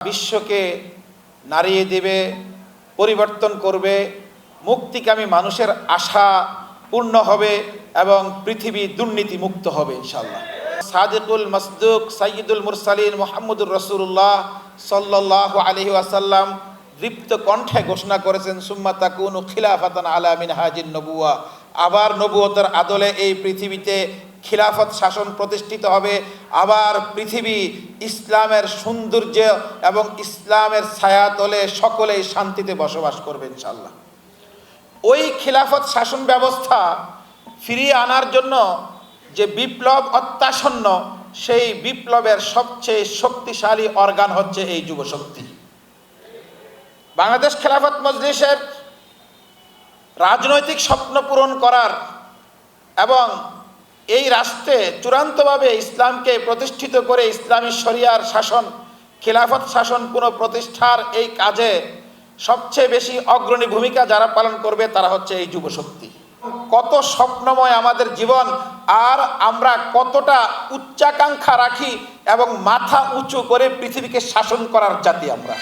বিশ্বকে নাড়িয়ে দেবে, পরিবর্তন করবে, মুক্তিকামী মানুষের আশা পূর্ণ হবে এবং পৃথিবী দুর্নীতি মুক্ত হবে ইনশাল্লাহ সাদিকুল মসদুক সাইদুল মুরসালিন মোহাম্মদুর রসুল্লাহ সাল্লাহ আলহি আসাল্লাম দৃপ্ত কণ্ঠে ঘোষণা করেছেন, সুম্মা তাকুন খিলাফাতান আলামিন হাজির নবুয়া আবার নবুয়তের আদলে এই পৃথিবীতে খিলাফত শাসন প্রতিষ্ঠিত হবে। আবার পৃথিবী ইসলামের সৌন্দর্য এবং ইসলামের ছায়াতলে সকলেই শান্তিতে বসবাস করবে ইনশাল্লাহ ওই খিলাফত শাসন ব্যবস্থা ফিরিয়ে আনার জন্য যে বিপ্লব অত্যাসন্ন সেই বিপ্লবের সবচেয়ে শক্তিশালী অর্গান হচ্ছে এই যুবশক্তি। বাংলাদেশ খেলাফত মজলিসের রাজনৈতিক স্বপ্ন পূরণ করার এবং এই রাষ্ট্রে চূড়ান্তভাবে ইসলামকে প্রতিষ্ঠিত করে ইসলামী শরিয়ার শাসন, খেলাফত শাসন পুনঃপ্রতিষ্ঠার এই কাজে সবচেয়ে বেশি অগ্রণী ভূমিকা যারা পালন করবে তারা হচ্ছে এই যুবশক্তি। কত স্বপ্নময় আমাদের জীবন, আর আমরা কতটা উচ্চাকাঙ্ক্ষা রাখি এবং মাথা উঁচু করে পৃথিবীকে শাসন করার জাতি আমরা।